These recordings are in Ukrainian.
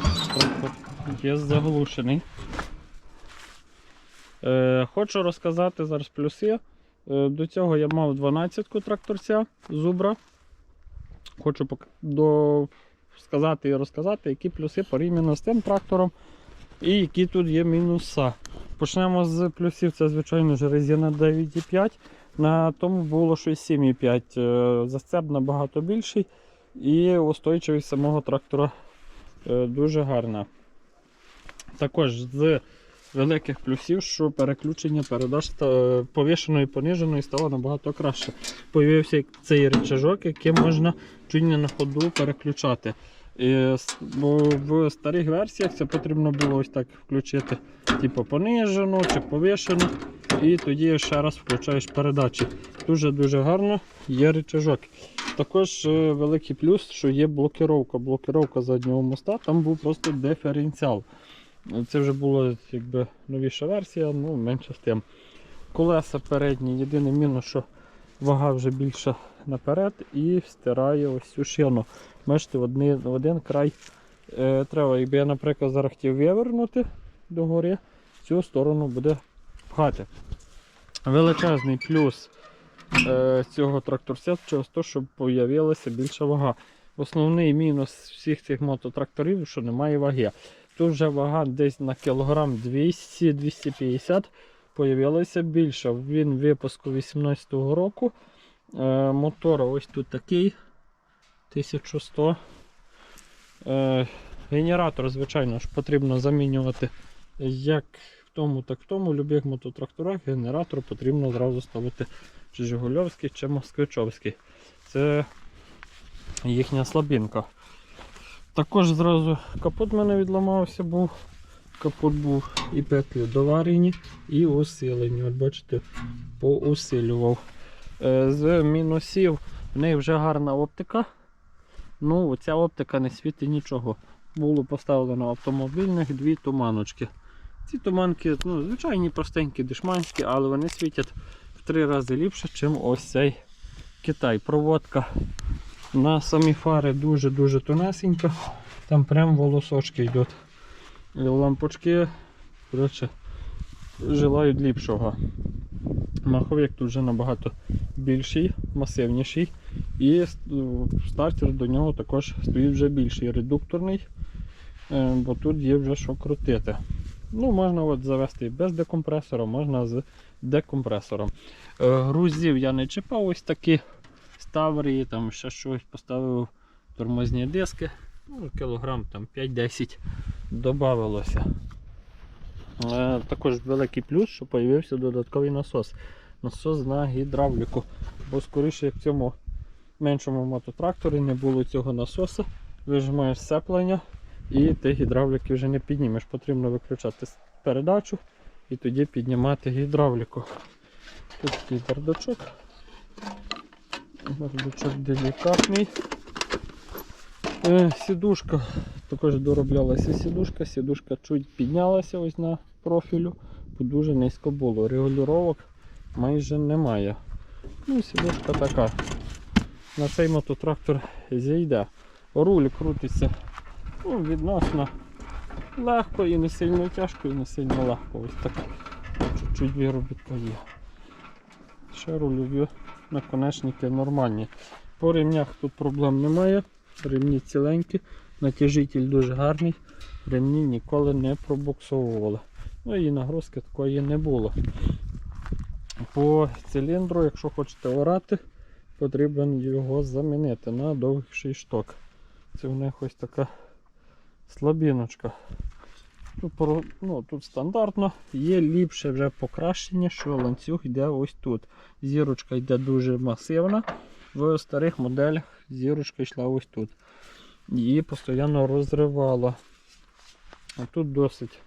Трактор є заглушений. Е, хочу розказати зараз плюси. Е, до цього я мав 12-ку тракторця зубра. Хочу до... сказати і розказати, які плюси порівняно з тим трактором і які тут є мінуса. Почнемо з плюсів. Це, звичайно ж, резина 9,5. На тому було щось 7,5. Е, Засцеп набагато більший і устойчивість самого трактора дуже гарна. Також з великих плюсів, що переключення передач ста- повішеної і пониженої стало набагато краще. Появився цей рычажок, який можна чуть на ходу переключати. І, бо в старих версіях це потрібно було ось так включити, типу понижену чи повішену, і тоді ще раз включаєш передачі. Дуже-дуже гарно є рычажок. Також е, великий плюс, що є блокировка. Блокировка заднього моста, там був просто диференціал. Це вже була якби новіша версія, ну менше з тим. Колеса передні, єдиний мінус, що вага вже більша наперед і стирає ось цю шину. Бачите, в один, в один край е, треба, якби я, наприклад, зараз хотів вивернути догори, цю сторону буде пхати. Величезний плюс е, цього тракторця через те, що з'явилася більша вага. Основний мінус всіх цих мототракторів, що немає ваги. Тут вже вага десь на кілограм 200-250 появилася більше. Він випуску 18-го року. Е, мотор ось тут такий 1100. Е, генератор, звичайно ж, потрібно замінювати як тому, так тому. Будь-яких мототракторах генератор потрібно зразу ставити чи Жигульовський, чи Москвичовський. Це їхня слабінка. Також зразу капот в мене відламався був. Капот був і петлі доварені, і усилені. От бачите, поусилював. Е, З мінусів в неї вже гарна оптика. Ну, ця оптика не світить нічого. Було поставлено автомобільних дві туманочки. Ці туманки, ну, звичайні простенькі, дешманські, але вони світять в три рази ліпше, ніж ось цей Китай. Проводка на самі фари дуже-дуже тонесенька. Там прям волосочки йдуть. Лампочки коротше, желають ліпшого. Маховик тут вже набагато більший, масивніший. І стартер до нього також стоїть вже більший, редукторний, е, бо тут є вже що крутити. Ну, Можна от завести без декомпресора, можна з декомпресором. Е, Грузів я не чіпав ось такі ставрії, там ще щось поставив тормозні диски. Ну, кілограм там 5-10 додавалося. Е, також великий плюс, що з'явився додатковий насос. Насос на гідравліку. Бо скоріше в цьому меншому мототракторі не було цього насосу, вижимаєш сцеплення і ти гідравліки вже не піднімеш. Потрібно виключати передачу і тоді піднімати гідравліку. Тут такий бардачок. Бардачок делікатний. Е, Сідушка, також дороблялася сідушка, сідушка чуть піднялася ось на профілю, бо дуже низько було. Регулювання майже немає. Ну, сідушка така. На цей мототрактор зійде. Руль крутиться ну, відносно легко і не сильно тяжко, і не сильно легко. Ось так. Чуть-чуть виробітка є. Ще рульові наконечники нормальні. По ремнях тут проблем немає. Ремні ціленькі, натяжитель дуже гарний, ремні ніколи не пробуксовували. Ну і нагрузки такої не було. По циліндру, якщо хочете орати, потрібно його замінити на довгіший шток. Це в них ось така слабіночка. Тут, ну, тут стандартно, є ліпше вже покращення, що ланцюг йде ось тут. Зірочка йде дуже масивна. В старих моделях зірочка йшла ось тут. Її постійно розривало. А тут досить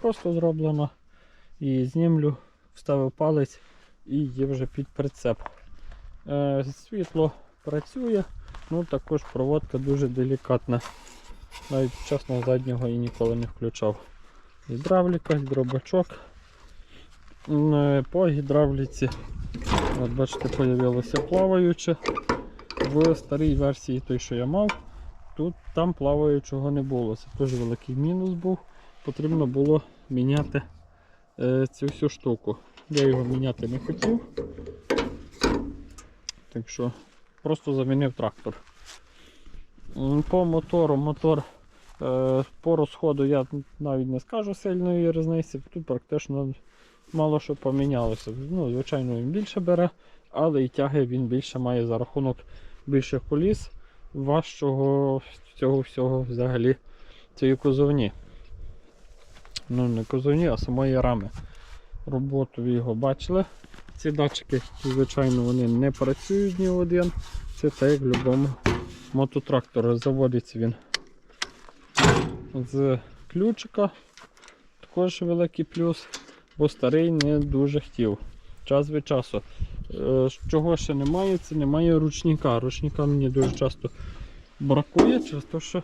просто зроблено. І знімлю, вставив палець і є вже під прицеп. Е, світло працює, ну також проводка дуже делікатна. Навіть чесно заднього і ніколи не включав. Гідравліка, дробачок. Е, По гідравліці, от бачите, появилося плаваюче. В старій версії той, що я мав, тут там плаваючого не було. Це теж великий мінус був. Потрібно було міняти е, цю всю штуку. Я його міняти не хотів. Так що просто замінив трактор. По мотору, мотор е, по розходу я навіть не скажу сильної різниці. Тут практично мало що помінялося. Ну, звичайно, він більше бере, але і тяги він більше має за рахунок більших коліс, важчого цього всього взагалі цієї козовні. Ну, не козовні, а самої рами. Роботу ви його бачили. Ці датчики, звичайно, вони не працюють ні один. Це так як в будь-якому мототракторі. Заводиться він з ключика. Також великий плюс, бо старий не дуже хотів. Час від часу. Е, Чого ще немає, це немає ручника. Ручника мені дуже часто бракує, через те, що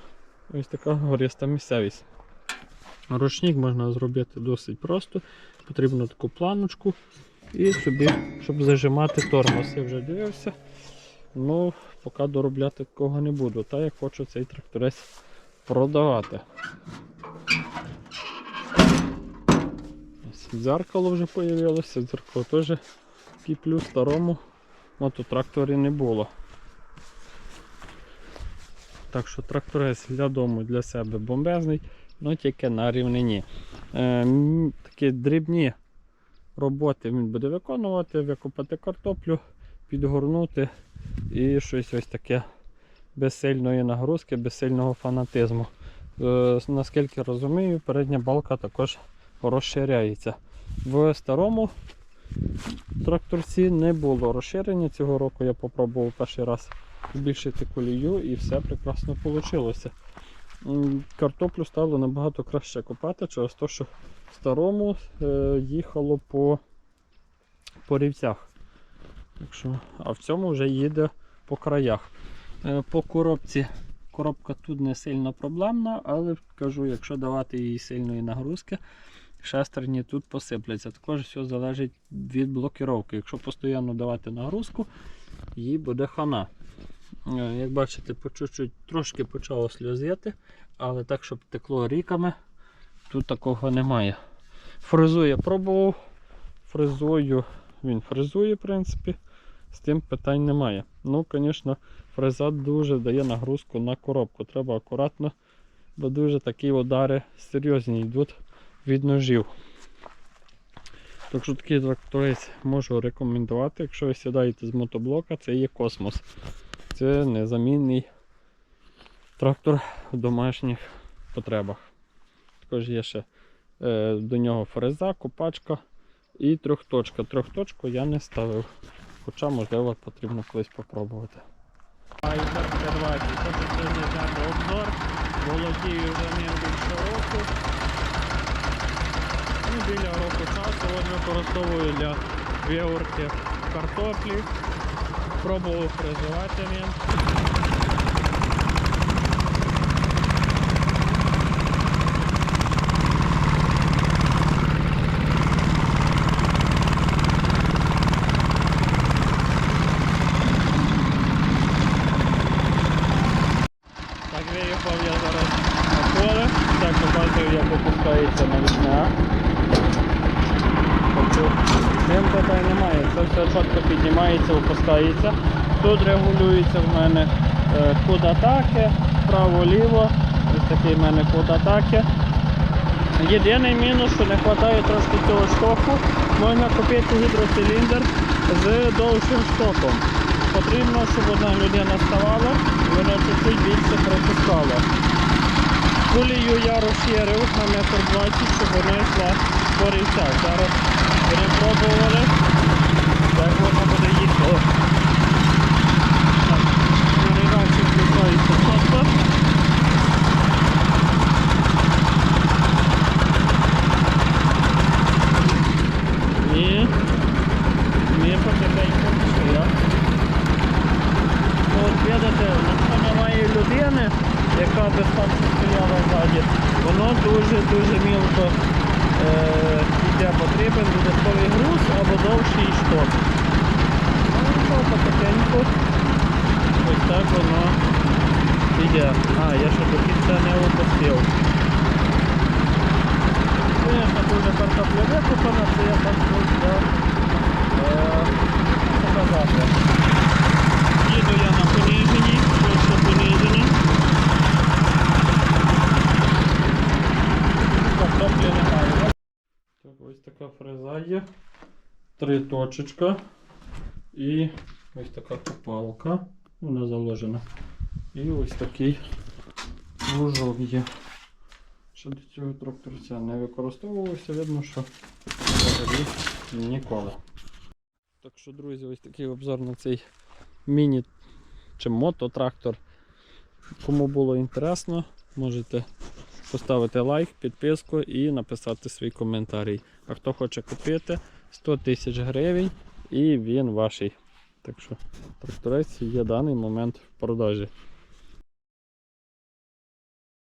ось така гориста місцевість. Ручник можна зробити досить просто. Потрібно таку планочку і собі, щоб зажимати тормоз. Я вже дивився. Ну, поки доробляти такого не буду. Та я хочу цей тракторець продавати. Ось Дзеркало вже з'явилося, дзеркало теж плюс старому мототракторі не було. Так що тракторець для дому для себе бомбезний, але тільки на рівнині. Е, такі дрібні роботи він буде виконувати, викопати картоплю, підгорнути і щось ось таке без сильної нагрузки, без сильного фанатизму. Е, наскільки розумію, передня балка також розширяється. В старому тракторці не було розширення. Цього року я попробував перший раз збільшити колію і все прекрасно вийшло. Картоплю стало набагато краще копати через те, що в старому е, їхало по, по рівцях. Так а в цьому вже їде по краях. Е, По коробці. Коробка тут не сильно проблемна, але кажу, якщо давати їй сильної нагрузки, шестерні тут посипляться. Також все залежить від блокіровки. Якщо постійно давати нагрузку, їй буде хана. Е, Як бачите, по чуть-чуть трошки почало сльозити, але так, щоб текло ріками, тут такого немає. Фрезу я пробував, фрезою він фрезує, в принципі, з тим питань немає. Ну, звісно, фреза дуже дає нагрузку на коробку. Треба акуратно, бо дуже такі удари серйозні йдуть від ножів. Так що такий тракторець можу рекомендувати, якщо ви сідаєте з мотоблока, це є космос. Це незамінний трактор в домашніх потребах. Також є ще е, до нього фреза, копачка і трьохточка. Трьохточку я не ставив, хоча можливо потрібно колись попробувати. Айдар 20 Хочу сьогодні зняти обзор. Володію вже ним більше року. Ну, біля року часу використовую для виворки картоплі. Пробував призивати він. Так виїхав я зараз на поле, так показую, як опускається навісна. Тобто з ним питань немає, це все чітко піднімається, опускається. Тут регулюється в мене е, кут атаки, право-ліво, ось такий в мене кут атаки. Єдиний мінус, що не вистачає трошки цього штоку, можна купити гідроциліндр з довшим штоком. Потрібно, щоб одна людина ставала, і вона чуть-чуть більше пропускала. Кулію я розширив на метр 20, щоб вона йшла по рівцях. Зараз перепробували, як вона буде їхати. Так, включається чітко. І ми потихеньку пішли. От немає людини, яка би там стояла ззаді, воно дуже-дуже мілко е, йде потрібен додатковий груз або довший шток. Ну, потихеньку ось так воно є. А, я ще до кінця не опустив. Звісно, дуже картопля викопана, це я так е, показати. Їду я на пониженні, точно пониженні. Картоплі немає. да? Так, ось така фреза є. Три точечка. І ось така копалка. Вона заложена. І ось такий лужок є. Ще до цього тракторця не використовувався, видно, що взагалі ніколи. Так що, друзі, ось такий обзор на цей міні чи мототрактор. Кому було інтересно, можете поставити лайк, підписку і написати свій коментарій. А хто хоче купити 100 тисяч гривень і він ваший. Так що тракторець є даний момент в продажі.